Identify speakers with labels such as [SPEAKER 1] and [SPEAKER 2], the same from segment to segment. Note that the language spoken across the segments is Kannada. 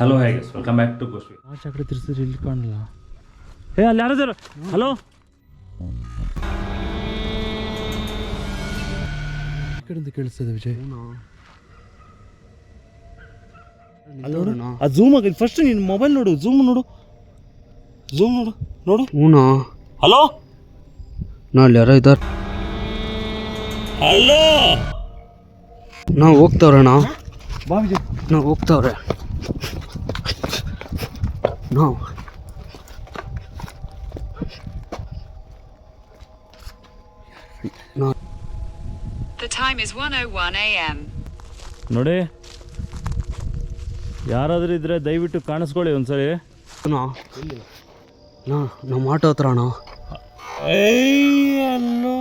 [SPEAKER 1] ಹಲೋ ಹೇಗೆ ವೆಲ್ಕಮ್ ಬ್ಯಾಕ್ ಟು ಗೋಶ್ವಿ
[SPEAKER 2] ಆ ಚಕ್ರ ತಿರ್ಸಿದ್ರೆ ಇಲ್ಲಿ ಕಾಣಲ್ಲ ಏ ಅಲ್ಲಿ ಯಾರಿದಾರ? ಹಲೋ ಈ ಕಡೆಯಿಂದ ಕೇಳಿಸ್ತದೆ ವಿಜಯ್. ಆ? ಝೂಮ್ ಆಗಿ ಫಸ್ಟ್ ನಿನ್ನ ಮೊಬೈಲ್ ನೋಡು ಝೂಮ್ ನೋಡು. ಝೂಮ್ ನೋಡು ನೋಡು.
[SPEAKER 3] ಹ್ಞೂ
[SPEAKER 2] ಹಲೋ
[SPEAKER 3] ನಾ ಅಲ್ಲಿ ಯಾರೋ ಇದ್ದಾರೆ.
[SPEAKER 2] ಹಲೋ
[SPEAKER 3] ನಾವು ಹೋಗ್ತಾವ್ರಣ್ಣ
[SPEAKER 2] ಬಾ ವಿಜಯ್.
[SPEAKER 3] ನಾವು ಹೋಗ್ತಾವ್ರೆ. ನಾವು
[SPEAKER 4] The time is 1:01 a.m.
[SPEAKER 2] ನೋಡಿ ಯಾರಾದರೂ ಇದ್ರೆ ದಯವಿಟ್ಟು ಕಾಣಿಸ್ಕೊಳ್ಳಿ ಒಂದ್ಸರಿ.
[SPEAKER 3] ನಾ ನೋ ನಮ್ಮ ಆಟೋ ಹತ್ರ ಅಣ್ಣ.
[SPEAKER 2] ಅಲ್ಲೋ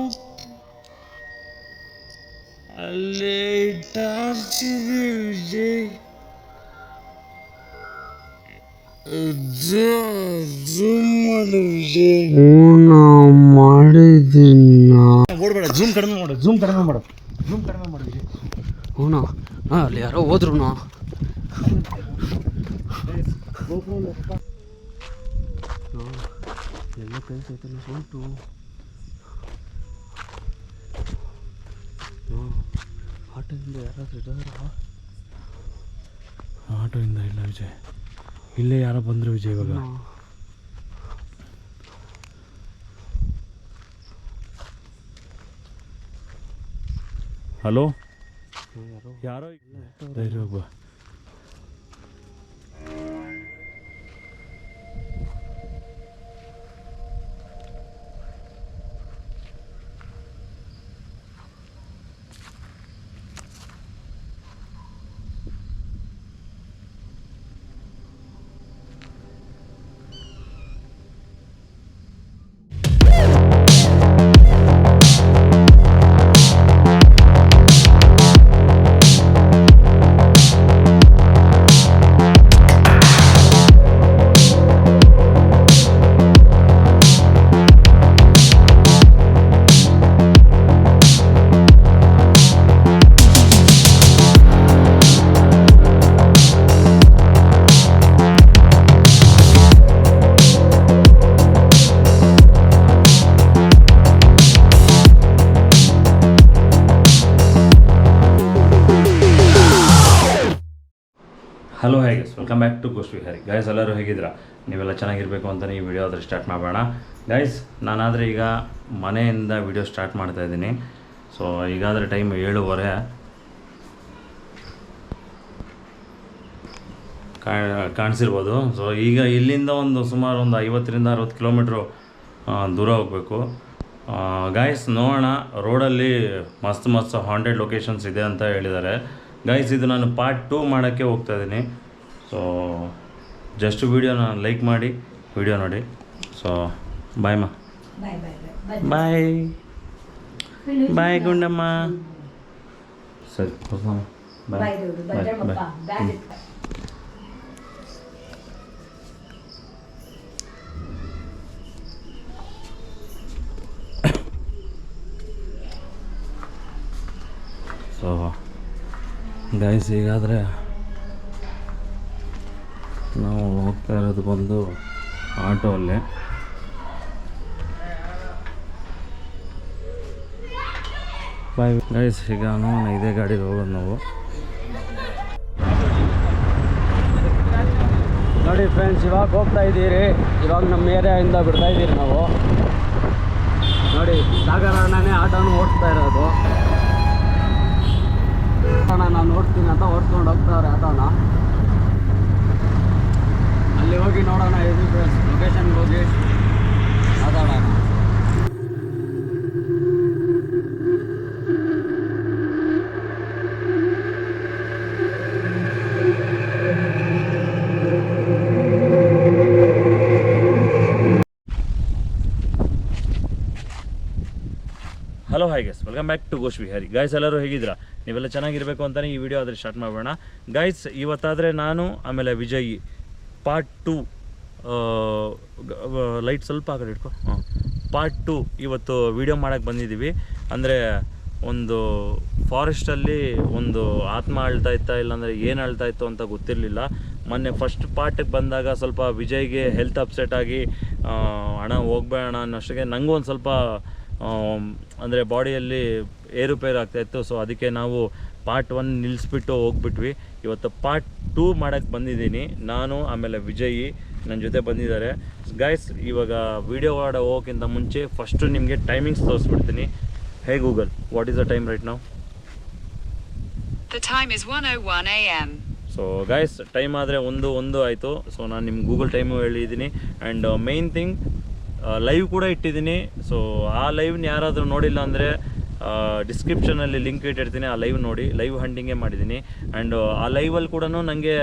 [SPEAKER 2] ಇದೆ ವಿಜಯ್.
[SPEAKER 3] ಹ್ಞೂ ನಾ ಮಾಡಿದ್ದೀನ
[SPEAKER 2] ಓಡಬೇಡ ಜೂಮ್ ಕಡಿಮೆ ಮಾಡು ಝೂಮ್ ಕಡಿಮೆ ಮಾಡು. ಜೂಮ್ ಕಡಿಮೆ ಮಾಡು ವಿಜಯ್.
[SPEAKER 3] ಹ್ಞೂ ನಾ ಹಾಂ ಅಲ್ಲಿ ಯಾರೋ ಹೋದ್ರು ಎಲ್ಲ ಎಲ್ಲ ಕೇಳ್ತೈತೆ ಸೌಂಟು. ಆಟೋದಿಂದ ಯಾರಾದ್ರೂ ಇದ್ದಾರಾ
[SPEAKER 2] ಆಟೋಯಿಂದ ಇಲ್ಲ ವಿಜಯ್. ಇಲ್ಲೇ ಯಾರೋ ಬಂದ್ರು ವಿಜಯ್ ಇವಾಗ. ಹಲೋ? ಯಾರೋ? ಧೈರ್ಯ
[SPEAKER 1] ಟು ಗೋಶ್ವಿ ಹರಿ. ಗೈಸ್ ಎಲ್ಲರೂ ಹೇಗಿದ್ರ ನೀವೆಲ್ಲ ಚೆನ್ನಾಗಿರಬೇಕು ಅಂತಲೇ ಈ ವಿಡಿಯೋ ಆದರೆ ಸ್ಟಾರ್ಟ್ ಮಾಡೋಣ ಗೈಸ್ ನಾನಾದರೆ ಈಗ ಮನೆಯಿಂದ ವಿಡಿಯೋ ಸ್ಟಾರ್ಟ್ ಮಾಡ್ತಾ ಇದ್ದೀನಿ. ಸೊ ಈಗಾದರೆ ಟೈಮ್ ಏಳುವರೆ. ಕಾಣಿಸಿರ್ಬೋದು. ಸೊ ಈಗ ಇಲ್ಲಿಂದ ಒಂದು ಸುಮಾರು ಒಂದು ಐವತ್ತರಿಂದ ಅರವತ್ತು ಕಿಲೋಮೀಟ್ರು ದೂರ ಹೋಗಬೇಕು. ಗಾಯ್ಸ್ ನೋಡೋಣ. ರೋಡಲ್ಲಿ ಮಸ್ತ್ ಮಸ್ತ್ ಹಾಂಟೆಡ್ ಲೊಕೇಶನ್ಸ್ ಇದೆ ಅಂತ ಹೇಳಿದ್ದಾರೆ. ಗಾಯ್ಸ್ ಇದು ನಾನು ಪಾರ್ಟ್ ಟೂ ಮಾಡೋಕ್ಕೆ ಹೋಗ್ತಾ ಇದ್ದೀನಿ. ಸೊ ಜಸ್ಟ್ ವೀಡಿಯೋನ ಲೈಕ್ ಮಾಡಿ ವಿಡಿಯೋ ನೋಡಿ. ಸೊ ಬಾಯ್ ಮಾ ಬಾಯ್ ಬಾಯ್ ಗುಂಡಮ್ಮ ಸರಿ ಬಾಯ್ ಬಾಯ್ ಬಾಯ್ ಸೊ ಗೈಸ್ ಈಗಾದರೆ ನಾವು ಹೋಗ್ತಾ ಇರೋದು ಬಂದು ಆಟೋ ಅಲ್ಲಿ. ಬಾಯ್ ಗೈಸ್ ಈಗ ನಾನು ಇದೇ ಗಾಡಿಗೆ ಹೋಗೋದು ನಾವು.
[SPEAKER 3] ನೋಡಿ ಫ್ರೆಂಡ್ಸ್ ಇವಾಗ ಹೋಗ್ತಾ ಇದ್ದೀರಿ. ಇವಾಗ ನಮ್ಮ ಏರಿಯಾಯಿಂದ ಬಿಡ್ತಾ ಇದ್ದೀರಿ ನಾವು. ನೋಡಿ, ಸಾಗರ ಅಣ್ಣನೇ ಆಟೋನು ಓಡಿಸ್ತಾ ಇರೋದು. ಅಣ್ಣ ನಾನು ಓಡಿಸ್ತೀನಿ ಅಂತ ಓಡಿಸ್ಕೊಂಡು ಹೋಗ್ತಾವ್ರೆ ಆಟೋನ. ಅಲ್ಲಿ ಹೋಗಿ ನೋಡೋಣ, ಇದು ಲೊಕೇಶನ್ಗೆ ಹೋಗಿ ಮಾತಾಡೋಣ.
[SPEAKER 1] Hello hi guys welcome back to ಗೋಶ್ ವಿಹಾರಿ ಗೈಸ್ ಎಲ್ಲರೂ ಹೇಗಿದ್ದೀರಾ? ನೀವೆಲ್ಲ ಚೆನ್ನಾಗಿರಬೇಕು ಅಂತಲೇ ಈ ವಿಡಿಯೋ ಆದರೆ ಸ್ಟಾರ್ಟ್ ಮಾಡೋಣ ಗೈಸ್ ಇವತ್ತಾದರೆ ನಾನು, ಆಮೇಲೆ ವಿಜಯ್ ಪಾರ್ಟ್ ಟು ಲೈಟ್ ಸ್ವಲ್ಪ ಆ ಕಡೆ ಇಟ್ಕೊ ಪಾರ್ಟ್ ಟು ಇವತ್ತು ವಿಡಿಯೋ ಮಾಡೋಕ್ಕೆ ಬಂದಿದ್ದೀವಿ. ಅಂದರೆ ಒಂದು ಫಾರೆಸ್ಟಲ್ಲಿ ಒಂದು ಆತ್ಮ ಅಳ್ತಾ ಇತ್ತಾ ಇಲ್ಲಾಂದರೆ ಏನು ಅಳ್ತಾ ಇತ್ತು ಅಂತ ಗೊತ್ತಿರಲಿಲ್ಲ. ಮೊನ್ನೆ ಫಸ್ಟ್ ಪಾರ್ಟಿಗೆ ಬಂದಾಗ ಸ್ವಲ್ಪ ವಿಜಯ್ಗೆ ಹೆಲ್ತ್ ಅಪ್ಸೆಟ್ ಆಗಿ ಹಣ ಹೋಗ್ಬೇಡ ಅನ್ನೋಷ್ಟಿಗೆ ನನಗೂ ಒಂದು ಸ್ವಲ್ಪ ಅಂದರೆ ಬಾಡಿಯಲ್ಲಿ ಏರುಪೇರು ಆಗ್ತಾಯಿತ್ತು ಸೊ ಅದಕ್ಕೆ ನಾವು ಪಾರ್ಟ್ ಒನ್ ನಿಲ್ಲಿಸ್ಬಿಟ್ಟು ಹೋಗ್ಬಿಟ್ವಿ. ಇವತ್ತು ಪಾರ್ಟ್ ಟೂ ಮಾಡೋಕ್ಕೆ ಬಂದಿದ್ದೀನಿ. ನಾನು ಆಮೇಲೆ ವಿಜಯ್ ನನ್ನ ಜೊತೆ ಬಂದಿದ್ದಾರೆ. ಗಾಯ್ಸ್ ಇವಾಗ ವಿಡಿಯೋ ಆಡೋ ಹೋಗೋಕ್ಕಿಂತ ಮುಂಚೆ ಫಸ್ಟು ನಿಮಗೆ ಟೈಮಿಂಗ್ಸ್ ತೋರಿಸ್ಬಿಡ್ತೀನಿ. Hey Google what is the time right ನಾವು
[SPEAKER 4] The time is 1:01 a.m.
[SPEAKER 1] So guys time ಆದರೆ ಒಂದು ಒಂದು ಆಯಿತು. ಸೊ ನಾನು ನಿಮ್ಗೆ ಗೂಗಲ್ ಟೈಮು ಹೇಳಿದ್ದೀನಿ. ಆ್ಯಂಡ್ ಮೇಯ್ನ್ ಥಿಂಗ್ ಲೈವ್ ಕೂಡ ಇಟ್ಟಿದ್ದೀನಿ. ಸೊ ಆ ಲೈವ್ನ ಯಾರಾದರೂ ನೋಡಿಲ್ಲ ಅಂದರೆ ಡಿಸ್ಕ್ರಿಪ್ಷನಲ್ಲಿ ಲಿಂಕ್ ಇಟ್ಟಿರ್ತೀನಿ, ಆ ಲೈವ್ ನೋಡಿ. ಲೈವ್ ಹಂಡಿಂಗೇ ಮಾಡಿದ್ದೀನಿ. ಆ್ಯಂಡ್ ಆ ಲೈವಲ್ಲಿ ಕೂಡ ನನಗೆ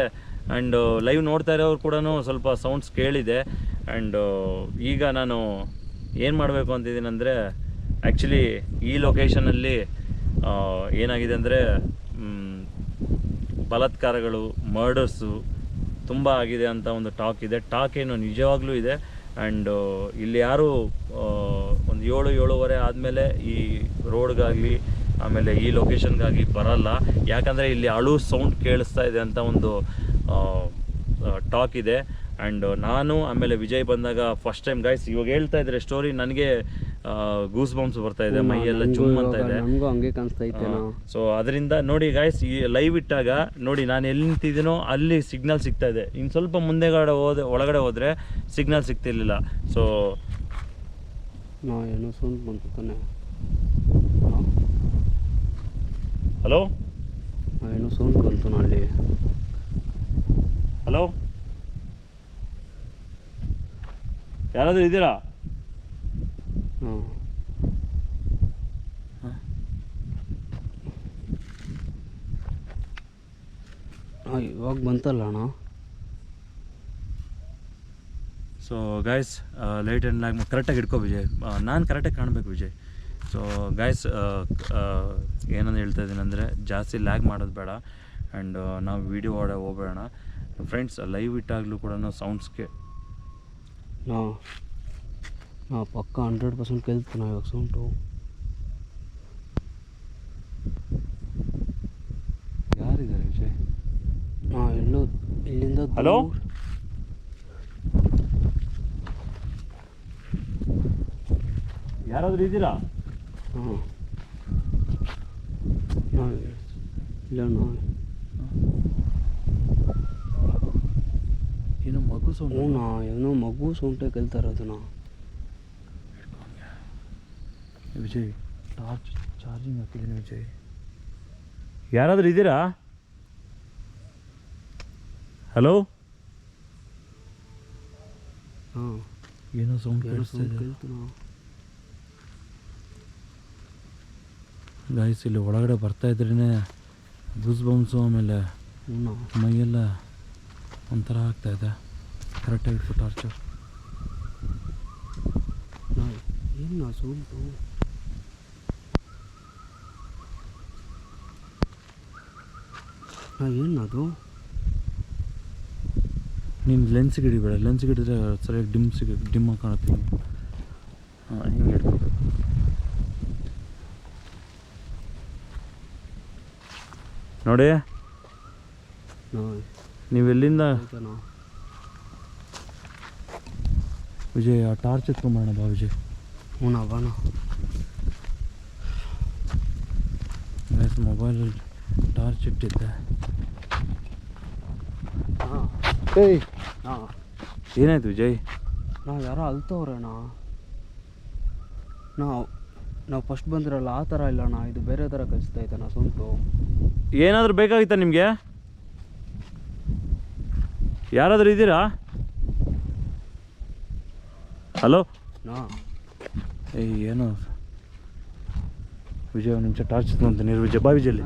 [SPEAKER 1] ಆ್ಯಂಡ್ ಲೈವ್ ನೋಡ್ತಾ ಇರೋರು ಕೂಡ ಸ್ವಲ್ಪ ಸೌಂಡ್ಸ್ ಕೇಳಿದೆ. ಆ್ಯಂಡ್ ಈಗ ನಾನು ಏನು ಮಾಡಬೇಕು ಅಂತಿದ್ದೀನಿ ಅಂದರೆ ಆ್ಯಕ್ಚುಲಿ ಈ ಲೊಕೇಶನಲ್ಲಿ ಏನಾಗಿದೆ ಅಂದರೆ ಬಲತ್ಕಾರಗಳು ಮರ್ಡರ್ಸು ತುಂಬ ಆಗಿದೆ ಅಂತ ಒಂದು ಟಾಕ್ ಇದೆ. ಟಾಕ್ ಏನು ನಿಜವಾಗ್ಲೂ ಇದೆ. ಆ್ಯಂಡ್ ಇಲ್ಲಿ ಯಾರು ಒಂದು ಏಳು, ಏಳುವರೆ ಆದಮೇಲೆ ಈ ರೋಡ್ಗಾಗಲಿ, ಆಮೇಲೆ ಈ ಲೊಕೇಶನ್ಗಾಗಿ ಬರಲ್ಲ. ಯಾಕಂದರೆ ಇಲ್ಲಿ ಅಳು ಸೌಂಡ್ ಕೇಳಿಸ್ತಾ ಇದೆ ಅಂತ ಒಂದು ಟಾಕ್ ಇದೆ. ಆ್ಯಂಡ್ ನಾನು ಆಮೇಲೆ ವಿಜಯ್ ಬಂದಾಗ ಫಸ್ಟ್ ಟೈಮ್ ಗಾಯ್ಸ್ ಇವಾಗ ಹೇಳ್ತಾ ಇದ್ರೆ ಸ್ಟೋರಿ ನನಗೆ ಗೂಸ್ ಬಾಂಬ್ಸ್ ಬರ್ತಾ ಇದೆ ಮೈಯೆಲ್ಲ ಚುಮ್ ಅಂತ ಇದೆ.
[SPEAKER 2] ನಮಗೂ ಹಂಗೆ ಕಾಣಿಸ್ತೈತೆ ನಾವು
[SPEAKER 1] ಸೊ ಅದರಿಂದ ನೋಡಿ ಗಾಯ್ಸ್ ಈ ಲೈವ್ ಇಟ್ಟಾಗ ನೋಡಿ ನಾನು ಎಲ್ಲಿ ನಿಂತಿದ್ದೀನೋ ಅಲ್ಲಿ ಸಿಗ್ನಲ್ ಸಿಗ್ತಾ ಇದೆ. ಇನ್ನು ಸ್ವಲ್ಪ ಮುಂದೆಗಡೆ ಹೋದ ಒಳಗಡೆ ಹೋದ್ರೆ ಸಿಗ್ನಲ್ ಸಿಗ್ತಿರ್ಲಿಲ್ಲ. ಸೊ
[SPEAKER 2] ಏನೋ ಸೌಂಡ್ ಬಂತು ತಾನೆ.
[SPEAKER 1] ಹಲೋ
[SPEAKER 2] ಏನೋ ಸೌಂಡ್ ಬಂತು ಅಲ್ಲಿ.
[SPEAKER 1] ಹಲೋ ಯಾರಾದರೂ ಇದ್ದೀರಾ?
[SPEAKER 2] ಇವಾಗ ಬಂತಲ್ಲ ಅಣ್ಣ?
[SPEAKER 1] So guys light and lag ಕರೆಕ್ಟಾಗಿ ಇಟ್ಕೋ ವಿಜಯ್. ನಾನು ಕರೆಕ್ಟಾಗಿ ಕಾಣಬೇಕು ವಿಜಯ್. ಸೊ ಗಾಯ್ಸ್ ಏನಂತ ಹೇಳ್ತಾ ಇದ್ದೀನಿ ಅಂದರೆ ಜಾಸ್ತಿ ಲ್ಯಾಗ್ ಮಾಡೋದು ಬೇಡ. ಆ್ಯಂಡ್ ನಾವು ವೀಡಿಯೋ ಆಡ ಹೋಗ್ಬೇಡೋಣ ಫ್ರೆಂಡ್ಸ್ ಲೈವ್ ಇಟ್ಟಾಗಲೂ ಕೂಡ ಸೌಂಡ್ಸ್ಗೆ
[SPEAKER 2] ನಾ ನಾ ಪಕ್ಕ ಹಂಡ್ರೆಡ್ ಪರ್ಸೆಂಟ್ ಕೇಳ್ತು ನಾವು ಇವಾಗ ಸೌಂಟು
[SPEAKER 1] ಯಾರಿದ್ದಾರೆ ವಿಜಯ್?
[SPEAKER 2] ಹಾಂ ಎಲ್ಲೋ ಇಲ್ಲಿಂದ ಹಲೋ?
[SPEAKER 1] ಯಾರಾದರೂ ಇದ್ದೀರಾ?
[SPEAKER 2] ಹಾಂ. ಇಲ್ಲ ನಾ
[SPEAKER 1] ಏನೋ ಮಗು
[SPEAKER 2] ಹ್ಞೂ ನಾ ಏನೋ ಮಗು ಸೌಂಟೇ ಕೇಳ್ತಾ ಇರೋದು ನಾ.
[SPEAKER 1] ವಿಜಯ್ ಟಾರ್ಚ್ ಚಾರ್ಜಿಂಗ್ ಹಾಕಿದ್ದೀನಿ ವಿಜಯ್. ಯಾರಾದರೂ ಇದ್ದೀರಾ? ಹಲೋ?
[SPEAKER 2] ಹಾಂ.
[SPEAKER 1] ಏನೋ ಸೌಂಡ್
[SPEAKER 2] ಸೌಂಡ್
[SPEAKER 1] ಗಾಯ್ಸ್ ಇಲ್ಲಿ ಒಳಗಡೆ ಬರ್ತಾ ಇದ್ರೇ ಬೂಸ್ ಬೌನ್ಸು ಆಮೇಲೆ ಮೈಯೆಲ್ಲ ಒಂಥರ ಆಗ್ತಾ ಇದೆ. ಕರೆಕ್ಟಾಗಿ ಇಟ್ಬಿಟ್ಟು ಟಾರ್ಚರ್
[SPEAKER 2] ನಾ ಏನು ನಾ ಸೌಂಟು ನಾ ಏನು ಅದು
[SPEAKER 1] ನೀನು ಲೆನ್ಸ್ ಹಿಡಿಬೇಡ ಲೆನ್ಸ್ ಹಿಡಿದ್ರೆ ಸರಿಯಾಗಿ ಡಿಮ್ ಸಿಗ ಡಿಮ್ ಕಾಣುತ್ತೆ. ಹಾಂ ಹಿಂಗೆ ಹಿಡ್ಕೋಬೇಕು ನೋಡಿ.
[SPEAKER 2] ನೀವೆಲ್ಲಿಂದ
[SPEAKER 1] ವಿಜಯ್ ಆ ಟಾರ್ಚ್ ಎತ್ಕೊಂಬರೋಣ ಬಾ ವಿಜಯ್.
[SPEAKER 2] ಹ್ಞೂ ನಾ ಬಾಣ
[SPEAKER 1] ಗೈಸ್ ಮೊಬೈಲಲ್ಲಿ ಟಾರ್ಚ್ ಇಟ್ಟಿದ್ದೆ
[SPEAKER 2] ಹಾಂ. ಏಯ್. ಹಾಂ.
[SPEAKER 1] ಏನಾಯ್ತು ವಿಜಯ್?
[SPEAKER 2] ನಾವು ಯಾರೋ ಅಲ್ತವ್ರಣ್ಣ ನಾವು ನಾವು ಫಸ್ಟ್ ಬಂದಿರಲ್ಲ ಆ ಥರ ಇಲ್ಲ ಅಣ್ಣ. ಇದು ಬೇರೆ ಥರ ಕಲಿಸ್ತಾ ನಾ ಸುಂಟು.
[SPEAKER 1] ಏನಾದರೂ ಬೇಕಾಗಿತ್ತಾ ನಿಮಗೆ? ಯಾರಾದರೂ ಇದ್ದೀರಾ? ಹಲೋ?
[SPEAKER 2] ನಾ
[SPEAKER 1] ಏಯ್ ಏನು? ವಿಜಯ್ ಒಂದು ನಿಮಿಷ ಟಾರ್ಚ್ ಅಂತ ನೀರು ವಿಜಯ್ ಬಾ ವಿಜಯಲ್ಲಿ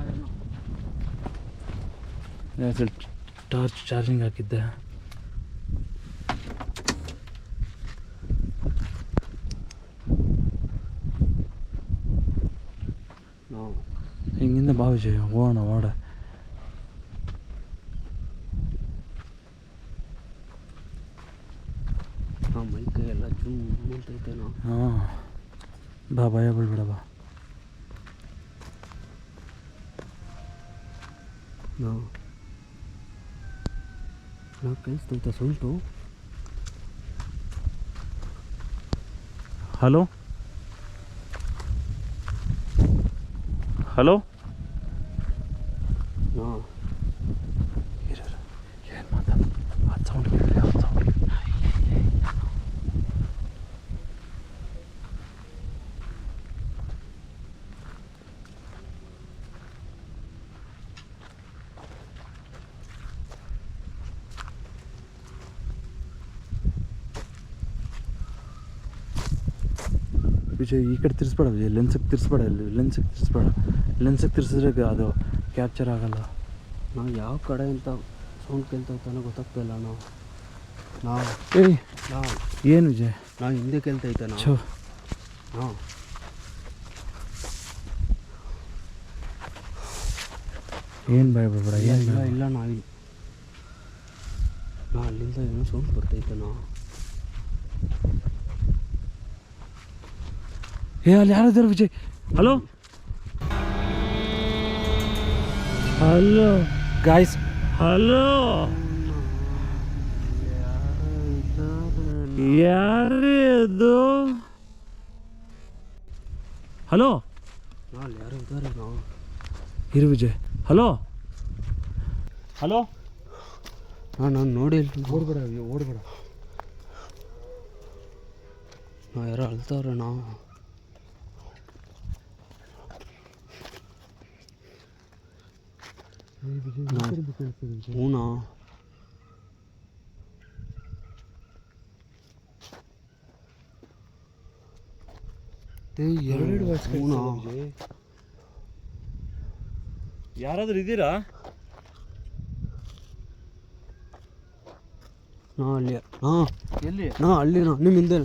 [SPEAKER 1] ಟಾರ್ಚ್ ಚಾರ್ಜಿಂಗ್ ಹಾಕಿದ್ದೆ. ಹಿಂಗಿಂದ ವಿಜಯ್ ಹೋಗೋಣ ಓಡ.
[SPEAKER 2] ನಾವು ಮೈ ಕೈ ಎಲ್ಲ ಜುಮ್ ಅಂತೈತೆ ನಾವು
[SPEAKER 1] ಹಾಂ. ಬಾ ಭಯ ಬಿಡ ಬಾ.
[SPEAKER 2] ನಾವು ನಾವು ಕೇಳಿಸ್ತೈತೆ ಸೌಂಟು
[SPEAKER 1] ಹಲೋ ಹಲೋ
[SPEAKER 2] ಹಾಂ
[SPEAKER 1] ಏನು ಮಾತಾಡ ಅದು ಸೌಂಡ್ ಕೇಳಿದ್ರೆ ಅದು ಸೌಂಡ್ ವಿಜಯ್ ಈ ಕಡೆ ತಿರ್ಸ್ಬೇಡ ವಿಜಯ್ ಲೆನ್ಸಿಗೆ ತಿರ್ಸ್ಬೇಡ ಲೆನ್ಸಿಗೆ ತಿರ್ಸ್ಬೇಡ. ಲೆನ್ಸಿಗೆ ತಿರ್ಸಿದ್ರೆ ಅದು ಕ್ಯಾಪ್ಚರ್ ಆಗಲ್ಲ.
[SPEAKER 2] ನಾವು ಯಾವ ಕಡೆ ಅಂತ ಸೌಂಡ್ ಕೇಳ್ತೈತಾನೋ ಗೊತ್ತಾಗ್ತಾ ಇಲ್ಲ ನಾವು. ನಾವು
[SPEAKER 1] ಏಯ್!
[SPEAKER 2] ನಾವು.
[SPEAKER 1] ಏನು ವಿಜಯ್?
[SPEAKER 2] ನಾವು ಹಿಂದೆ ಕೇಳ್ತೈತೆ ನಾವು.
[SPEAKER 1] ನಾವು.
[SPEAKER 2] ಹಾಂ
[SPEAKER 1] ಏನು ಭಯ ಬೇಡ
[SPEAKER 2] ಇಲ್ಲ
[SPEAKER 1] ಏನು
[SPEAKER 2] ಇಲ್ಲ ಇಲ್ಲ ನಾ ಇಲ್ಲಿ ನಾ ಅಲ್ಲಿಂದ ಏನೋ ಸೌಂಡ್ ಬರ್ತೈತೆ ನಾ
[SPEAKER 1] ಏ ಅಲ್ಲಿ ಯಾರಿದ್ದಾರೆ Vijay. Hello hello guys hello ಯಾರದು ಹಲೋ
[SPEAKER 2] ನಾ ಅಲ್ಲಿ ಯಾರು ಇದ್ದಾರೆ ನಾವು
[SPEAKER 1] ಇರು ವಿಜಯ್. ಹಲೋ ಹಲೋ
[SPEAKER 2] ಹಾಂ ನಾನು ನೋಡಿ
[SPEAKER 1] ಓಡ್ಬೇಡ ಓಡ್ಬೇಡ.
[SPEAKER 2] ನಾ ಯಾರೋ ಅಳ್ತಾವ್ರೆ ನಾ. ಹೂನಾ
[SPEAKER 1] ಎರಡು
[SPEAKER 2] ಹೂನಾ
[SPEAKER 1] ಯಾರಾದ್ರೂ ಇದ್ದೀರಾ?
[SPEAKER 2] ನಾ ಅಲ್ಲಿ. ಹಾಂ
[SPEAKER 1] ಎಲ್ಲಿ?
[SPEAKER 2] ನಾ ಅಲ್ಲಿ ನಾ. ನಿಮ್ಮ ಹಿಂದೆ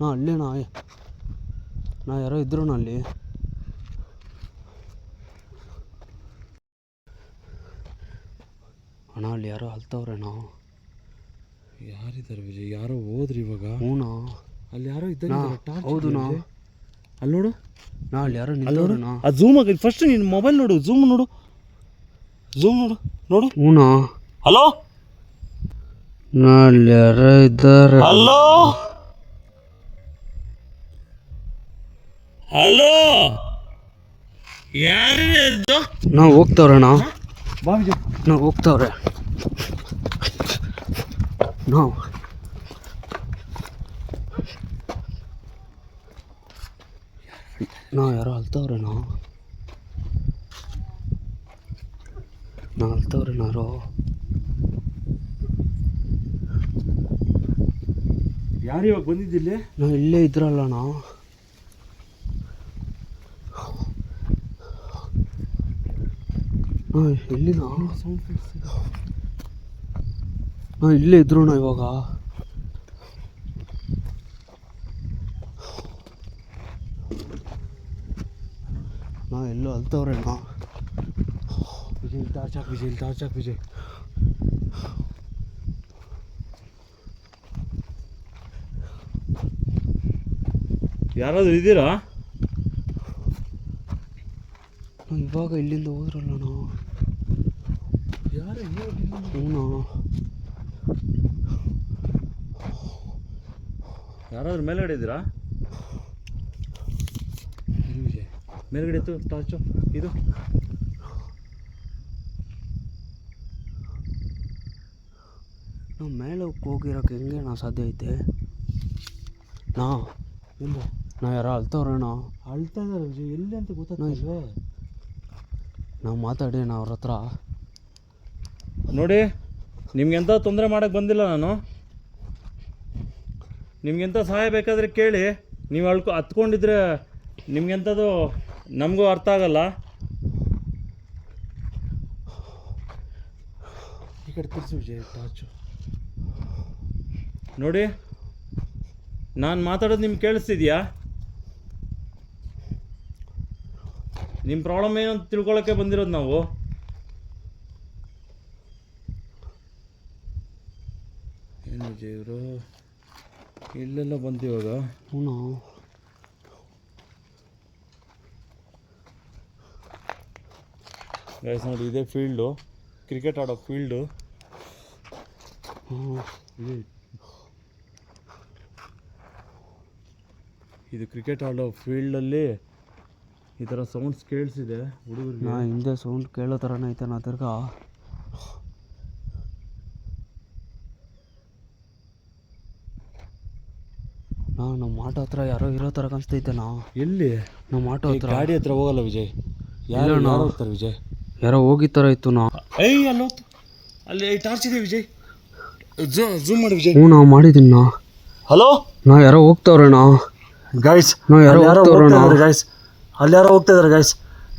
[SPEAKER 2] ನಾ ಅಲ್ಲೇ ನಾ. ನಾ ಯಾರೋ ಇದ್ರು ಅಲ್ಲಿ. ಅಣ್ಣ ಅಲ್ಲಿ ಯಾರೋ ಅಲ್ತವ್ರೇನ?
[SPEAKER 1] ಯಾರಿದ್ದಾರೆ ವಿಜಯ್? ಯಾರೋ ಹೋದ್ರಿ ಇವಾಗ?
[SPEAKER 2] ಹೂನಾ?
[SPEAKER 1] ಅಲ್ಲಿ ಯಾರೋ ಇದ್ದಾರೆ
[SPEAKER 2] ಹೌದು ನಾ.
[SPEAKER 1] ಅಲ್ಲಿ ನೋಡು.
[SPEAKER 2] ನಾ ಅಲ್ಲಿ ಯಾರೋ ನಿಲ್ಲೋರು
[SPEAKER 1] ಅದು ಝೂಮ್ ಆಗಿ ಫಸ್ಟ್ ನಿನ್ನ ಮೊಬೈಲ್ ನೋಡು ಝೂಮ್ ನೋಡು. ಝೂಮ್ ನೋಡು ನೋಡು.
[SPEAKER 2] ಹೂನಾ?
[SPEAKER 1] ಹಲೋ
[SPEAKER 2] ನಾ ಅಲ್ಲಿ ಯಾರೋ ಇದ್ದಾರೆ?
[SPEAKER 1] ಹಲೋ ಹಲೋ ಯಾರು
[SPEAKER 2] ನಾ ಹೋಗ್ತವ್ರಣ್ಣ
[SPEAKER 1] ಬಾ ವಿಜಯ್.
[SPEAKER 2] ನಾ ಹೋಗ್ತವ್ರೆ. ನಾವು ನಾ ಯಾರೋ ಅಳ್ತವ್ರೆ ನಾವು ಅಳ್ತವ್ರೆ
[SPEAKER 1] ಯಾರು ಇವಾಗ ಬಂದಿದ್ದಿಲ್ಲಿ?
[SPEAKER 2] ನಾವು ಇಲ್ಲೇ ಇದ್ರಲ್ಲ ನಾವು ಹಾಂ ಎಲ್ಲಿ ನಾ? ನಾ ಇಲ್ಲೇ ಇದ್ರು ಇವಾಗ. ನಾ ಎಲ್ಲೋ ಅಲ್ತವ್ರೆ ನಾ
[SPEAKER 1] ವಿಜಯ್ ಟಾರ್ಚಾಕ್ ವಿಜಯ್ ಟಾರ್ಚಾಕ್ ವಿಜಯ್. ಯಾರಾದ್ರೂ ಇದ್ದೀರಾ?
[SPEAKER 2] ಇವಾಗ ಇಲ್ಲಿಂದ ಹೋದ್ರಲ್ಲ ನಾವು
[SPEAKER 1] ಯಾರು
[SPEAKER 2] ಹ್ಞೂ
[SPEAKER 1] ಯಾರಾದ್ರೂ ಮೇಲ್ಗಡೆ ಇದ್ದೀರಾ ಮೇಲ್ಗಡೆ ಇತ್ತು ಟಾರ್ಚು ಇದು.
[SPEAKER 2] ನಾವು ಮೇಲೆ ಹೋಗಿರೋಕೆ ಹೆಂಗೆ ನಾ ಸಾಧ್ಯ ಐತೆ? ನಾ?
[SPEAKER 1] ಇಲ್ಲ
[SPEAKER 2] ನಾವು ಯಾರೋ ಅಳ್ತವ್ರಣ್ಣ
[SPEAKER 1] ಅಳ್ತಾ ಇದ್ದಾರೆ ವಿಜಯ್? ಎಲ್ಲಿ ಅಂತ ಗೊತ್ತಾಗ್ತಲ್ವೇ
[SPEAKER 2] ನಾವು ಮಾತಾಡಿ ಅವ್ರ ಹತ್ರ.
[SPEAKER 1] ನೋಡಿ ನಿಮ್ಗೆಂತ ತೊಂದರೆ ಮಾಡೋಕ್ಕೆ ಬಂದಿಲ್ಲ ನಾನು. ನಿಮ್ಗೆಂತ ಸಹಾಯ ಬೇಕಾದರೆ ಕೇಳಿ. ನೀವು ಅಳ್ಕೊ ಹತ್ಕೊಂಡಿದ್ರೆ ನಿಮ್ಗೆಂಥದ್ದು ನಮಗೂ ಅರ್ಥ ಆಗಲ್ಲ. ಈ ಕಡೆ ತಿರ್ಸು ವಿಜಯ್ ಟಾರ್ಚು ನೋಡಿ ನಾನು ಮಾತಾಡೋದು ನಿಮ್ಗೆ ಕೇಳಿಸ್ತಿದ್ಯಾ? ನಿಮ್ಮ ಪ್ರಾಬ್ಲಮ್ ಏನು ಅಂತ ತಿಳ್ಕೊಳ್ಳೋಕ್ಕೆ ಬಂದಿರೋದು ನಾವು. ಏನು ವಿಜಯ್ ಇವರು? ಇಲ್ಲೆಲ್ಲ ಬಂತು ಇವಾಗ.
[SPEAKER 2] ಹ್ಞೂ.
[SPEAKER 1] ಗೈಸ್ ನೋಡಿ ಇದೇ ಫೀಲ್ಡು ಕ್ರಿಕೆಟ್ ಆಡೋ ಫೀಲ್ಡು ಇದು ಕ್ರಿಕೆಟ್ ಆಡೋ ಫೀಲ್ಡಲ್ಲಿ ಈ ಥರ ಸೌಂಡ್ಸ್ ಕೇಳಿಸಿದೆ ಹುಡುಗರಿಗೆ.
[SPEAKER 2] ಹಿಂದೆ ಸೌಂಡ್ ಕೇಳೋ ಥರನೇ ಐತೆ ನಾ ತಿರ್ಗ. ನಾ ನಮ್ಮ ಆಟೋ ಹತ್ರ ಯಾರೋ ಇರೋ ಥರ ಕಾಣಿಸ್ತೈತೆ ನಾ
[SPEAKER 1] ಎಲ್ಲಿ?
[SPEAKER 2] ನಮ್ಮ ಆಟೋ ಹತ್ರ.
[SPEAKER 1] ಗಾಡಿ ಹತ್ರ ಹೋಗಲ್ಲ ವಿಜಯ್. ಯಾರು ಯಾರು ಹೋಗ್ತಾರೆ ವಿಜಯ್.
[SPEAKER 2] ಯಾರೋ ಹೋಗಿದ್ ಥರ ಇತ್ತು ನಾ
[SPEAKER 1] ಏಯ್ ಅಲ್ಲಿ. ಹೋಗ್ತು ಅಲ್ಲಿ ಟಾರ್ಚ್ ಇದೆ ವಿಜಯ್. ಝೂಮ್ ಮಾಡಿ ವಿಜಯ್.
[SPEAKER 2] ಹ್ಞೂ ನಾವು ಮಾಡಿದ್ದೀನಿ ನಾ
[SPEAKER 1] ಹಲೋ?
[SPEAKER 2] ನಾ ಯಾರೋ ಹೋಗ್ತಾವ್ರೆ ನಾ
[SPEAKER 1] ಗಾಯ್ಸ್
[SPEAKER 2] ನಾ ಯಾರೋ ಹೋಗ್ತಾವ್ರೆ ನಾ
[SPEAKER 1] ಗಾಯ್ಸ್ ಅಲ್ಲಿ ಯಾರೋ ಹೋಗ್ತಾ ಇದಾರೆ ಗಾಯ್ಸ್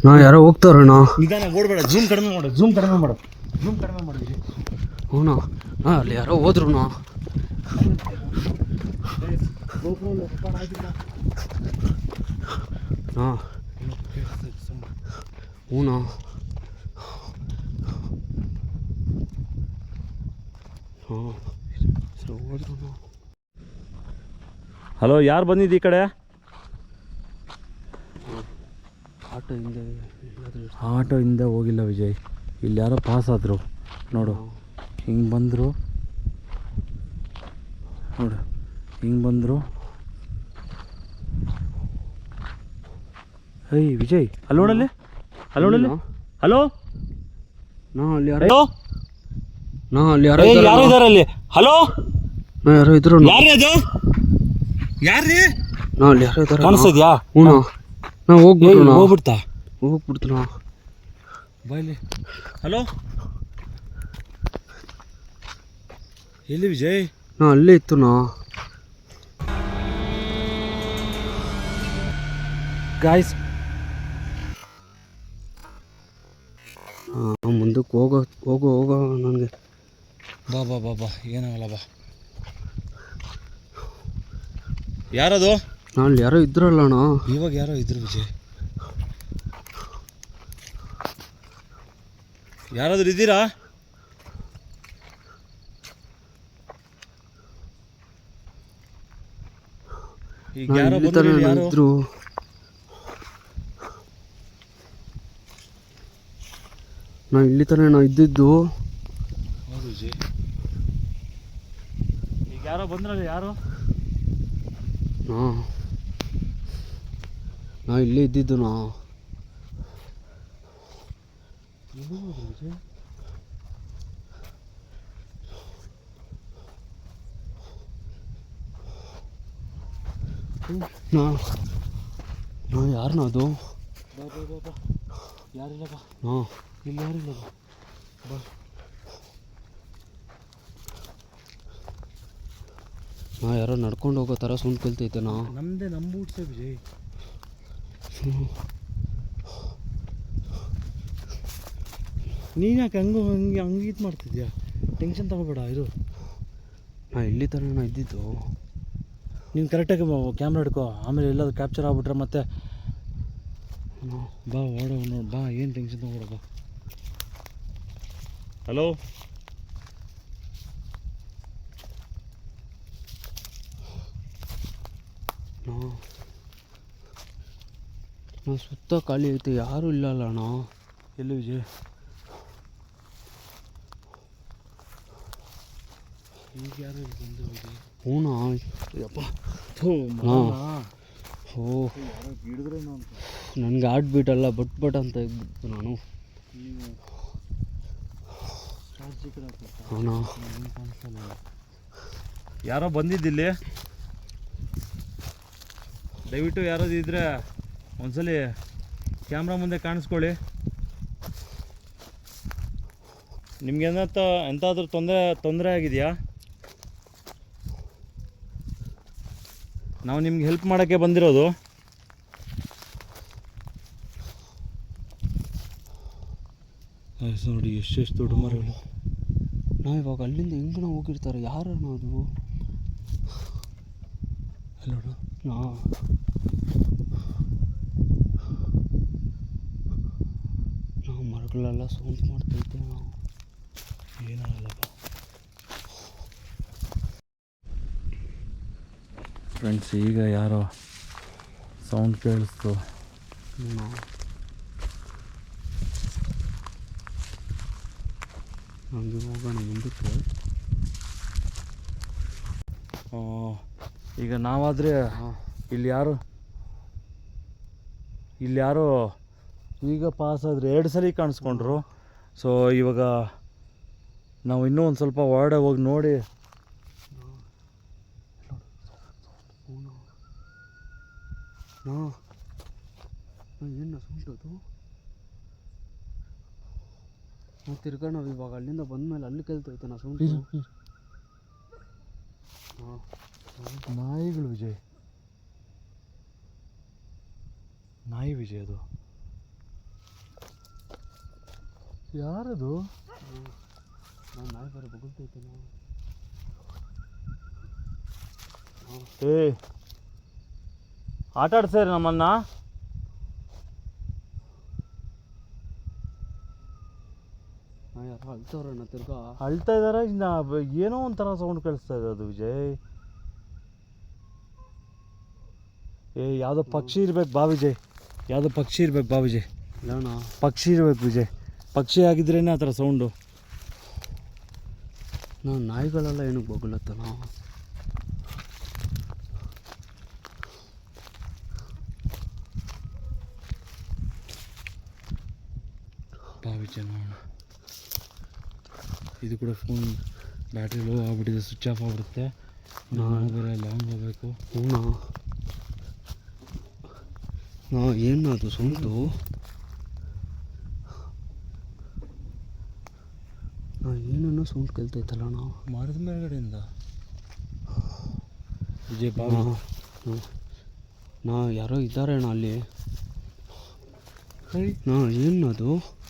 [SPEAKER 2] ನಾ ಯಾರೋ ಹೋಗ್ತಾವ್ರೆ ನಾ
[SPEAKER 1] ನಿಧಾನ ಓಡಬೇಡ ಝೂಮ್ ಕಡಿಮೆ ಮಾಡು ಜೂಮ್ ಕಡಿಮೆ ಮಾಡು. ಜೂಮ್ ಕಡಿಮೆ ಮಾಡು ವಿಜಯ್.
[SPEAKER 2] ಹ್ಞೂ ನಾ ಅಲ್ಲಿ ಯಾರೋ ಹೋದ್ರು ನಾ ಹಾಂ Uno. ಹೋದ್ರು ನಾ
[SPEAKER 5] ಹಲೋ ಯಾರು ಬಂದಿದ್ದು ಈ ಕಡೆ?
[SPEAKER 2] ಆಟೋ ಹಿಂದೆ
[SPEAKER 1] ಆಟೋ ಹಿಂದೆ ಹೋಗಿಲ್ಲ ವಿಜಯ್. ಇಲ್ಲಿ ಯಾರೋ ಪಾಸ್ ಆದರು. ನೋಡು. ಹಿಂಗೆ ಬಂದರು ನೋಡು ಹಿಂಗೆ ಬಂದರು. ಏಯ್ ವಿಜಯ್ ಅಲ್ಲಿ ನೋಡಲ್ಲಿ? ಅಲ್ಲಿ ನೋಡಲ್ಲಿ? ಹಲೋ
[SPEAKER 2] ನಾ ಅಲ್ಲಿ ಯಾರೋ ನಾ ಅಲ್ಲಿ ಯಾರೋ
[SPEAKER 1] ಯಾರು ಹಲೋ
[SPEAKER 2] ನಾ ಯಾರೋ ಇದ್ರು
[SPEAKER 1] ಅದು? ಯಾರ್ರೀ?
[SPEAKER 2] ನಾ ಅಲ್ಲಿ ಯಾರೋ ನಾ.
[SPEAKER 1] ಕಾಣಿಸ್ತಿದ್ಯಾ
[SPEAKER 2] ಹ್ಞೂ ನಾ. ನಾ
[SPEAKER 1] ಹೋಗ್ಬಿಡ್ತಾ?
[SPEAKER 2] ಹೋಗ್ಬಿಡ್ತು ನಾ.
[SPEAKER 1] ಬಾಯ್ಲಿ ಹಲೋ ಎಲ್ಲಿ ವಿಜಯ್?
[SPEAKER 2] ನಾ ಅಲ್ಲೇ ಇತ್ತು ನಾ
[SPEAKER 1] ಗಾಯ್ಸ್
[SPEAKER 2] ಹಾಂ ಮುಂದಕ್ಕೆ ಹೋಗೋ ಹೋಗೋ ಹೋಗೋ ನನಗೆ.
[SPEAKER 1] ಬಾ ಬಾ ಬಾ ಬಾ. ಏನಾಗಲ್ಲ ಬಾ. ಯಾರದು?
[SPEAKER 2] ನಾ ಅಲ್ಲಿ ಯಾರೋ ಇದ್ರಲ್ಲ ಅಣ್ಣ.
[SPEAKER 1] ಇವಾಗ ಯಾರೋ ಇದ್ರು ವಿಜಯ್? ಯಾರಾದರೂ ಇದ್ದೀರಾ? ಈಗ ಯಾರೋ ಬಂದ್ರು
[SPEAKER 2] ಇದ್ರು. ನಾ ಇಲ್ಲಿ ತಾನೇ ನಾ ಇದ್ದಿದ್ದು.
[SPEAKER 1] ಹೌದು ಈಗ ಯಾರೋ ಬಂದ್ರಲ್ಲ ಯಾರು?
[SPEAKER 2] ನಾ. ನಾ ಇಲ್ಲೇ ಇದ್ದಿದ್ದು ನಾ ನಾ ನಾ ಯಾರನ್ನ ಅದು?
[SPEAKER 1] ಬಾ ಬಾ ಬಾ ಬಾ. ಯಾರಿಲ್ಲ ಬಾ.
[SPEAKER 2] ನಾ.
[SPEAKER 1] ಇಲ್ಲಿ ಯಾರಿಲ್ಲ ಬಾ.
[SPEAKER 2] ನಾ ಯಾರೋ ನಡ್ಕೊಂಡು ಹೋಗೋ ಥರ ಸುಂಡ್ ಕಲ್ತೈತೆ ನಾ.
[SPEAKER 1] ನಮ್ಮದೇ ನಮ್ಮ ಬೂಟ್ಸೆ ವಿಜಯ್ ನೀನು ಯಾಕೆ ಹಂಗು ಹಂಗೆ ಹಂಗೆ ಇದು ಮಾಡ್ತಿದ್ಯಾ? ಟೆನ್ಷನ್ ತಗೋಬೇಡ ಇರು.
[SPEAKER 2] ನಾ ಇಲ್ಲಿ ಥರ ನಾ ಇದ್ದಿದ್ದು.
[SPEAKER 1] ನೀನು ಕರೆಕ್ಟಾಗಿ ಕ್ಯಾಮ್ರಾ ಹಿಡ್ಕೊ. ಆಮೇಲೆ ಎಲ್ಲಾದ್ರೂ ಕ್ಯಾಪ್ಚರ್ ಆಗ್ಬಿಟ್ರೆ ಮತ್ತೆ ಬಾ ಓಡೋ ನೋಡಿ ಬಾ ಏನು ಟೆನ್ಷನ್ ತಗೋಬೇಡ ಬಾ. ಹಲೋ
[SPEAKER 2] ನಾ ನಾ ಸುತ್ತ ಖಾಲಿ ಐತೆ ಯಾರೂ ಇಲ್ಲ ಅಲ್ಲ ಅಣ್ಣ.
[SPEAKER 1] ಎಲ್ಲಿ ವಿಜಯ್? ಈಗ ಯಾರು ಬಂದು ವಿಜಯ್? ಮಗನ.
[SPEAKER 2] ಓ ನನಗೆ ಆಡ್ಬಿಟ್ಟಲ್ಲ ಬೀಟ್ ಬಟ್ ಬಟ್ ಅಂತ ಇದ್ಬಿಟ್ಟು ನಾನು.
[SPEAKER 5] ಯಾರೋ ಬಂದಿದ್ದಿಲ್ಲಿ? ದಯವಿಟ್ಟು ಯಾರಾದ್ರು ಇದ್ರೆ ಒಂದ್ಸಲ ಕ್ಯಾಮ್ರಾ ಮುಂದೆ ಕಾಣಿಸ್ಕೊಳ್ಳಿ. ನಿಮ್ಗೆ ಎಂತ ಎಂತಾದ್ರೂ ತೊಂದರೆ ತೊಂದರೆ ಆಗಿದೆಯಾ? ನಾವು ನಿಮ್ಗೆ ಹೆಲ್ಪ್ ಮಾಡೋಕ್ಕೆ ಬಂದಿರೋದು.
[SPEAKER 1] ನೋಡಿ ಎಷ್ಟೆಷ್ಟು ದೊಡ್ಡ ಮರಗಳು
[SPEAKER 2] ನಾವು ಇವಾಗ ಅಲ್ಲಿಂದ ಹೆಂಗನ ಹೋಗಿರ್ತಾರೆ? ಯಾರು ಅದು?
[SPEAKER 1] ಹಲೋ
[SPEAKER 2] ನಾ ನಾವು ಮರಗಳೆಲ್ಲ ಸೌಂಡ್ ಮಾಡ್ತೈತೆ ನಾವು.
[SPEAKER 1] ಏನಾಗಲ್ಲಪ್ಪ
[SPEAKER 5] ಫ್ರೆಂಡ್ಸ್ ಈಗ ಯಾರೋ ಸೌಂಡ್ ಕೇಳಿಸ್ತು.
[SPEAKER 2] ಹಂಗೆ ಹೋಗೋಣ ಮುಂದಕ್ಕೆ.
[SPEAKER 1] ಈಗ ನಾವಾದರೆ ಇಲ್ಲಿ ಯಾರು? ಇಲ್ಲಿ ಯಾರು ಈಗ ಪಾಸ್ ಆದರೆ ಎರಡು ಸರಿ ಕಾಣಿಸ್ಕೊಂಡ್ರು. ಸೊ ಇವಾಗ ನಾವು ಇನ್ನೂ ಒಂದು ಸ್ವಲ್ಪ ಹೊರಡೆ ಹೋಗಿ ನೋಡಿ
[SPEAKER 2] ಹಾಂ ಏನು ಸೌಂಡ್ ಅದು ನಾವು ತಿರ್ಗಾ ನಾವು ಇವಾಗ ಅಲ್ಲಿಂದ ಬಂದಮೇಲೆ ಅಲ್ಲಿ ಕೇಳ್ತೈತೆ ನಾ ಸುಂಟು ಹಾಂ
[SPEAKER 1] ನಾಯಿಗಳು ವಿಜಯ್ ನಾಯಿ ವಿಜಯ್ ಅದು ಯಾರದು
[SPEAKER 2] ನಾನು ನಾಯಿ ಬರೋ ಬಗಲ್ತೈತೆ ನಾವು
[SPEAKER 1] ಏ ಆಟ ಆಡ್ಸಾರೆ ನಮ್ಮನ್ನ.
[SPEAKER 2] ಅಳ್ತವ್ರಣ್ಣ ತಿರ್ಗಾ.
[SPEAKER 1] ಅಳ್ತಾ ಇದ್ದಾರೆ ಏನೋ ಒಂಥರ ಸೌಂಡ್ ಕೇಳಿಸ್ತಾ ಇದೆ ಅದು ವಿಜಯ್. ಏ ಯಾವುದೋ ಪಕ್ಷಿ ಇರ್ಬೇಕು ಬಾ ವಿಜಯ್. ಯಾವುದೋ ಪಕ್ಷಿ ಇರ್ಬೇಕು ಬಾ ವಿಜಯ್.
[SPEAKER 2] ಇಲ್ಲಣ್ಣ
[SPEAKER 1] ಪಕ್ಷಿ ಇರ್ಬೇಕು ವಿಜಯ್. ಪಕ್ಷಿ ಆಗಿದ್ರೇನೆ ಆ ಥರ ಸೌಂಡು
[SPEAKER 2] ನಾವು ನಾಯಿಗಳೆಲ್ಲ ಏನಕ್ಕೆ ಬಗಲತ್ತನ
[SPEAKER 1] ಇದು ಕೂಡ ಫೋನ್ ಬ್ಯಾಟ್ರಿ ಲೋ ಆಗಿಬಿಟ್ಟಿದೆ ಸ್ವಿಚ್ ಆಫ್ ಆಗಿಬಿಡುತ್ತೆ. ನಾವು ಬೇರೆ ಲಾಂಗ್ ಹೋಗಬೇಕು.
[SPEAKER 2] ಹ್ಞೂ ನಾ ಏನು ಅದು ಸೌಂಡು? ನಾ ಏನನ್ನೋ ಸೌಂಡ್ ಕೇಳ್ತೈತಲ್ಲ ನಾವು
[SPEAKER 1] ಮರದ ಮೇಲ್ಗಡೆಯಿಂದ. ವಿಜಯ್ ಬಾಬು.
[SPEAKER 2] ಹಾ, ಹಾ. ನಾ ಯಾರೋ ಇದ್ದಾರೆ ಅಣ್ಣ ಅಲ್ಲಿ. ನಾ ಏನು ಅದು?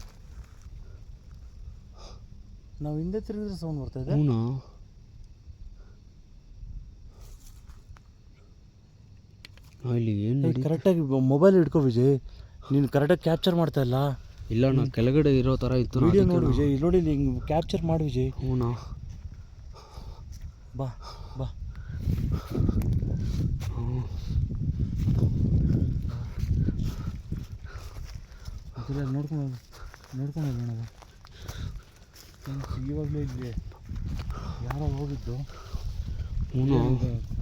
[SPEAKER 1] ನಾವು ಹಿಂದೆ ತಿರುಗಿದ್ರೆ ಸೌಂಡ್ ಬರ್ತಾ ಇದೆ?
[SPEAKER 2] ಹೂನಾ? ಇಲ್ಲಿ ಏನು
[SPEAKER 1] ಕರೆಕ್ಟಾಗಿ ಮೊಬೈಲ್ ಹಿಡ್ಕೋ ವಿಜಯ್. ನೀನು ಕರೆಕ್ಟಾಗಿ ಕ್ಯಾಪ್ಚರ್ ಮಾಡ್ತಾ ಇಲ್ಲ.
[SPEAKER 2] ಇಲ್ಲ ನಾ ಕೆಳಗಡೆ ಇರೋ ಥರ ಇತ್ತು
[SPEAKER 1] ವಿಡಿಯೋ ನೋಡಿ ವಿಜಯ್. ಇಲ್ಲಿ ನೋಡಿ ಇಲ್ಲಿ ಹಿಂಗೆ ಕ್ಯಾಪ್ಚರ್ ಮಾಡಿ ವಿಜಯ್.
[SPEAKER 2] ಹೂನಾ?
[SPEAKER 1] ಬಾ ಬಾ. ನೋಡ್ಕೊಂಡು. ನೋಡ್ಕೊಂಡು ಹೋಗೋಣ ಇವಾಗಲೇ ಇಲ್ಲಿ ಯಾರೋ ಹೋಗಿದ್ದು.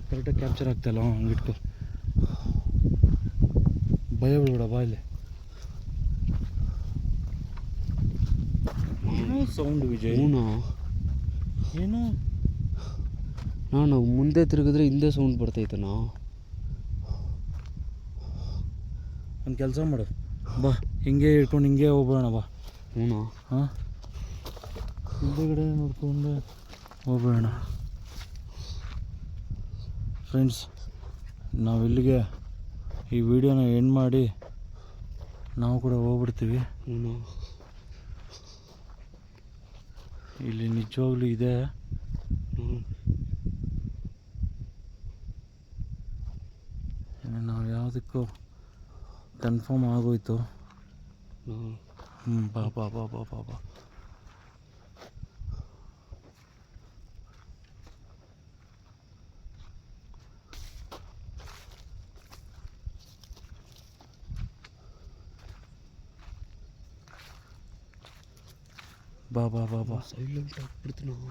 [SPEAKER 1] ಕರೆಕ್ಟಾಗಿ ಕ್ಯಾಪ್ಚರ್ ಆಗ್ತಾಯಿಲ್ಲ ಇಟ್ಕೋ ಭಯ ಬಿಡ ಬಾ ಇಲ್ಲಿ. ಏನೋ ಸೌಂಡ್ ವಿಜಯ್?
[SPEAKER 2] ಹೂನಾ
[SPEAKER 1] ಏನೋ?
[SPEAKER 2] ನಾನು ನಾವು ಮುಂದೆ ತಿರುಗಿದ್ರೆ ಹಿಂದೆ ಸೌಂಡ್ ಬರ್ತೈತೆ ನಾ.
[SPEAKER 1] ಒಂದು ಕೆಲಸ ಮಾಡು. ಬಾ. ಹಿಂಗೆ ಇಟ್ಕೊಂಡು ಹಿಂಗೆ ಹೋಗ್ಬೋಣ ಬಾ.
[SPEAKER 2] ಹ್ಞೂ
[SPEAKER 1] ಹಾಂ? ಹಿಂದೆಗಡೆ ನೋಡ್ಕೊಂಡು ಹೋಗೋಣ. ಫ್ರೆಂಡ್ಸ್ ನಾವು ಇಲ್ಲಿಗೆ ಈ ವಿಡಿಯೋನ ಎಂಡ್ ಮಾಡಿ ನಾವು ಕೂಡ ಹೋಗ್ಬಿಡ್ತೀವಿ. ಇಲ್ಲಿ ನಿಜವಾಗ್ಲೂ ಇದೆ. ನಾವು ಯಾವುದಕ್ಕೂ ಕನ್ಫರ್ಮ್ ಆಗೋಯ್ತು.
[SPEAKER 2] ಹ್ಞೂ
[SPEAKER 1] ಹ್ಞೂ ಬಾ ಬಾ ಬಾ ಬಾ ಬಾ. ಬಾ ಬಾ ಬಾ ಬಾ.
[SPEAKER 2] ಸೈಲೆಂಟ್ ಆಗ್ಬಿಡ್ತು ನಾವು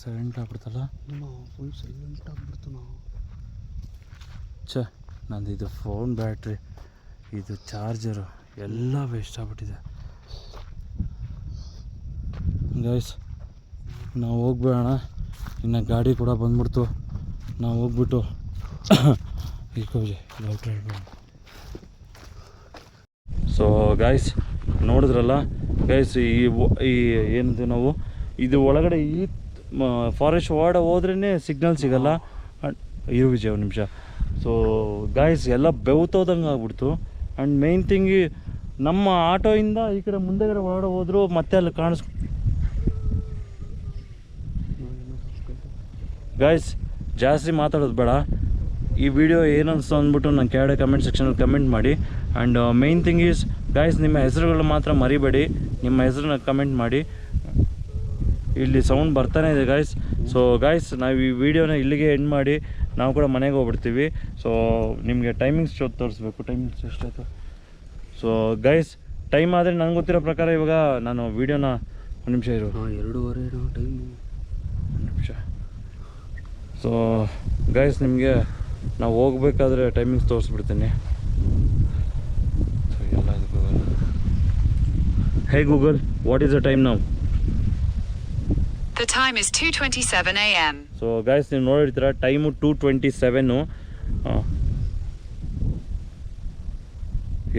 [SPEAKER 1] ಸೈಲೆಂಟ್ ಆಗ್ಬಿಡ್ತಲ್ಲ?
[SPEAKER 2] ಫುಲ್ ಸೈಲೆಂಟ್ ಆಗ್ಬಿಡ್ತು ನಾವು
[SPEAKER 1] ಛೇ ನಂದು ಇದು ಫೋನ್ ಬ್ಯಾಟ್ರಿ ಇದು ಚಾರ್ಜರು ಎಲ್ಲ ವೇಸ್ಟ್ ಆಗ್ಬಿಟ್ಟಿದೆ. ಗೈಸ್ ನಾವು ಹೋಗ್ಬೇಡ ಇನ್ನು ಗಾಡಿ ಕೂಡ ಬಂದ್ಬಿಡ್ತು. ನಾವು ಹೋಗ್ಬಿಟ್ಟು ಸೊ ಗಾಯ್ಸ್ ನೋಡಿದ್ರಲ್ಲ ಗೈಸ್ ಈ ಈ ಏನಿದೆ ನಾವು ಇದು ಒಳಗಡೆ ಈ ಫಾರೆಸ್ಟ್ ವಾರ್ಡ ಹೋದ್ರೇ ಸಿಗ್ನಲ್ ಸಿಗಲ್ಲ. ಇರು ವಿಜಯ್ ಒಂದು ನಿಮಿಷ. ಸೊ ಗಾಯ್ಸ್ ಎಲ್ಲ ಬೆವ್ತೋದಂಗೆ ಆಗ್ಬಿಡ್ತು. ಆ್ಯಂಡ್ ಮೇಯ್ನ್ ಥಿಂಗ್ ನಮ್ಮ ಆಟೋಯಿಂದ ಈ ಕಡೆ ಮುಂದೆಗಡೆ ಹೊರಡ ಹೋದ್ರು ಮತ್ತೆ ಅಲ್ಲಿ ಕಾಣಿಸ್ ಗಾಯ್ಸ್ ಜಾಸ್ತಿ ಮಾತಾಡೋದು ಬೇಡ. ಈ ವಿಡಿಯೋ ಏನನ್ನಿಸ್ತು ಅಂದ್ಬಿಟ್ಟು ನಾನು ಕೆಳಗಡೆ ಕಮೆಂಟ್ ಸೆಕ್ಷನಲ್ಲಿ ಕಮೆಂಟ್ ಮಾಡಿ. And main thing is guys ನಿಮ್ಮ ಹೆಸರುಗಳು ಮಾತ್ರ ಮರಿಬೇಡಿ. ನಿಮ್ಮ ಹೆಸರನ್ನ ಕಮೆಂಟ್ ಮಾಡಿ. ಇಲ್ಲಿ ಸೌಂಡ್ ಬರ್ತಾನೆ ಇದೆ ಗಾಯ್ಸ್ ಸೊ ಗಾಯ್ಸ್ ನಾವು ಈ ವಿಡಿಯೋನ ಇಲ್ಲಿಗೆ ಎಂಡ್ ಮಾಡಿ. ನಾವು ಕೂಡ ಮನೆಗೆ ಹೋಗ್ಬಿಡ್ತೀವಿ. ಸೊ ನಿಮಗೆ ಟೈಮಿಂಗ್ಸ್ ತೋರಿಸ್ಬೇಕು. ಟೈಮಿಂಗ್ಸ್ ಎಷ್ಟಾಯಿತು ಸೊ ಗೈಸ್ ಟೈಮ್ ಆದರೆ ನನಗೆ ಗೊತ್ತಿರೋ ಪ್ರಕಾರ ಇವಾಗ ನಾನು ವೀಡಿಯೋನ ಒಂದು ನಿಮಿಷ ಇರು.
[SPEAKER 2] ಎರಡೂವರೆ ಟೈಮ್
[SPEAKER 1] ಒಂದು ನಿಮಿಷ. ಸೊ ಗೈಸ್ ನಿಮಗೆ ನಾವು ಹೋಗ್ಬೇಕಾದ್ರೆ ಟೈಮಿಂಗ್ಸ್ ತೋರಿಸ್ಬಿಡ್ತೀನಿ ಸೊ ಎಲ್ಲ ಇದು Google hey Google what is the time ನಾವು
[SPEAKER 4] The time is 2:27 a.m.
[SPEAKER 1] So guys ನೀವು ನೋಡಿರ್ತೀರ ಟೈಮು ಟೂ ಟ್ವೆಂಟಿ ಸೆವೆನ್ನು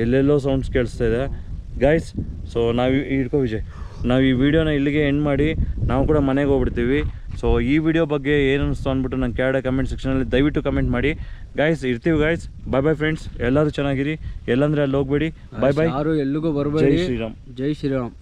[SPEAKER 1] ಎಲ್ಲೆಲ್ಲೋ ಸೌಂಡ್ಸ್ ಕೇಳಿಸ್ತಾ ಇದೆ. ಗಾಯ್ಸ್ ಸೊ ನಾವು ಹಿಡ್ಕೋ ವಿಜಯ್. ನಾವು ಈ ವಿಡಿಯೋನ ಇಲ್ಲಿಗೆ ಎಂಡ್ ಮಾಡಿ ನಾವು ಕೂಡ ಮನೆಗೆ ಹೋಗ್ಬಿಡ್ತೀವಿ. ಸೊ ಈ ವಿಡಿಯೋ ಬಗ್ಗೆ ಏನು ಅನಿಸ್ತು ಅಂದ್ಬಿಟ್ಟು ನಂಗೆ ಕೆಳಗಡೆ ಕಮೆಂಟ್ ಸೆಕ್ಷನಲ್ಲಿ ದಯವಿಟ್ಟು ಕಮೆಂಟ್ ಮಾಡಿ. ಗಾಯ್ಸ್ ಇರ್ತೀವಿ ಗಾಯ್ಸ್ ಬೈ ಬೈ ಫ್ರೆಂಡ್ಸ್ ಎಲ್ಲರೂ ಚೆನ್ನಾಗಿರಿ. ಎಲ್ಲಂದ್ರೆ ಅಲ್ಲಿ ಹೋಗ್ಬೇಡಿ. ಬೈ ಬಾಯ್
[SPEAKER 2] ಯಾರು ಎಲ್ಲಿಗೂ
[SPEAKER 1] ಜೈ
[SPEAKER 2] ಬರಬೇಡಿ
[SPEAKER 1] ಶ್ರೀರಾಮ್.
[SPEAKER 2] ಜೈ ಶ್ರೀರಾಮ್.